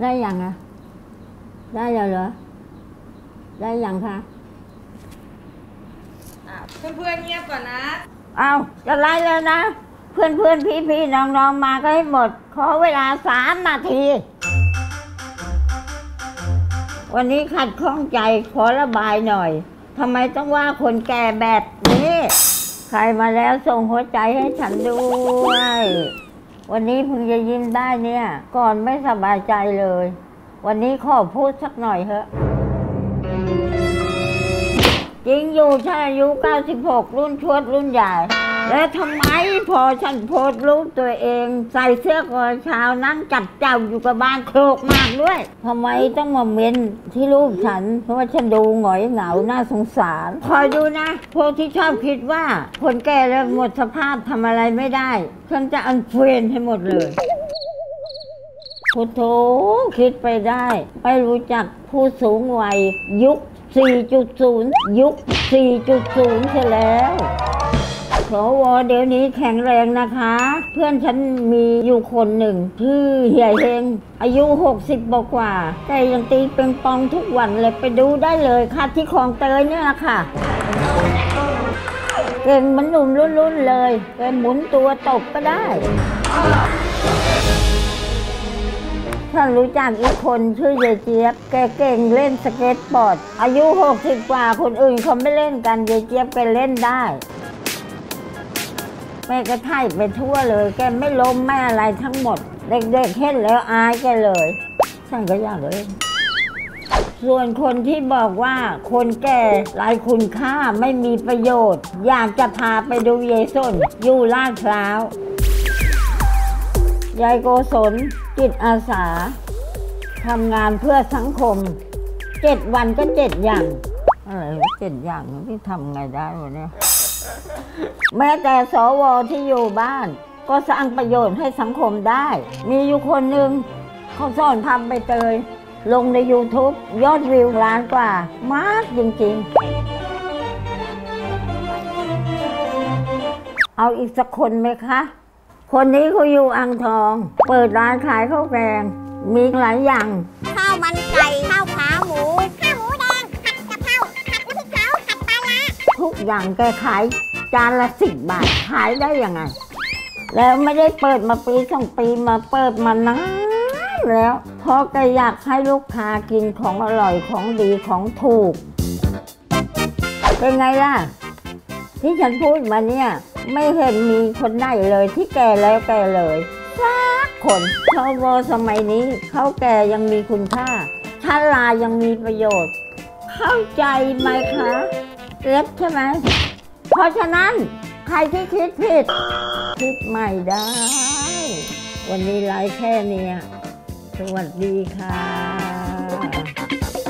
ได้ยังอะได้แล้วเหรอ ได้ยังคะอะเพื่อนๆเงียบก่อนนะ เอาจะไล่แล้วนะ เพื่อนเพื่อนพี่พี่น้องน้องมาก็ให้หมด ขอเวลาสามนาที วันนี้ขัดข้องใจขอระบายหน่อยทำไมต้องว่าคนแก่แบบนี้ ใครมาแล้วส่งหัวใจให้ฉันด้วย วันนี้เพิ่งจะยิ้มได้เนี่ย ก่อนไม่สบายใจเลย วันนี้ขอพูดสักหน่อยเถอะ จริงอยู่ฉันอายุ 96 รุ่นชวดรุ่นใหญ่ แล้วทำไมพอฉันโพสต์รูปตัวเอง ใส่เสื้อคอเช้านั่งจับเจ้าอยู่กับบ้านโครกมากด้วยทำไมต้องมาเม้นที่รูปฉัน เพราะว่าฉันดูหงอยเหงาน่าสงสารคอยดูนะ พวกที่ชอบคิดว่าคนแก่แล้วหมดสภาพทำอะไรไม่ได้ ฉันจะอันเฟรนให้หมดเลยพุทโธคิดไปได้ไม่รู้จักผู้สูงวัยยุค 4.0 ยุค 4.0เสียแล้ว สวเดี๋ยวนี้แข็งแรงนะคะ เพื่อนฉันมีอยู่คนหนึ่งชื่อเหี่ยเฮงอายุ 60บกว่า แต่ยังตีเป็นปองทุกวันเลยไปดูได้เลยค่ะที่คลองเตยเนี่ยค่ะ เก่งมันหนุ่มรุ่นๆเลยแกหมุนตัวตบก็ได้ท่านรู้จักอีกคนชื่อยายเจี๊ยบ แกเก่งเล่นสเก็ตบอร์ด อายุ 60 กว่าคนอื่นเขาไม่เล่นกันยายเจี๊ยบแกเล่นได้ ม่ก็ไถ่ไปทั่วเลย แกไม่ล้มไม่อะไรทั้งหมด เด็กๆเห็นแล้วอายแกเลยฉันก็อยากเล่นส่วนคนที่บอกว่าคนแก่ไร้คุณค่าไม่มีประโยชน์ อยากจะพาไปดูยายส้นอยู่ลาดพร้าวยายโกศลจิตอาสาทำงานเพื่อสังคมเจ็ดวันก็เจ็ดอย่างอะไรเจ็ดอย่างที่ทำไงได้วะเนี่ย แม้แต่สวที่อยู่บ้าน ก็สร้างประโยชน์ให้สังคมได้ มีอยู่คนหนึ่งเขาสอนทำใบเตย ลงใน YouTube ยอดวิวล้านกว่า มากจริงๆ เอาอีกสักคนไหมคะ คนนี้เขาอยู่อ่างทอง เปิดร้านขายข้าวแกง มีหลายอย่าง ข้าวมันไก่ข้าว อย่างแกขายจานละสิบบาทขายได้ยังไง แล้วไม่ได้เปิดมาปีสองปีมาเปิดมานานแล้วเพราะแกอยากให้ลูกค้ากินของอร่อยของดีของถูก เป็นไงล่ะ ที่ฉันพูดมาเนี่ย ไม่เห็นมีคนไหนเลยที่แก่แล้วแก่เลยสักคนชาวสมัยนี้เขาแก่ยังมีคุณค่าชลายังมีประโยชน์ เข้าใจไหมคะ เล็บใช่ไหม เพราะฉะนั้นใครที่คิดผิด คิดใหม่ได้ วันนี้ไลฟ์แค่นี้ สวัสดีค่ะ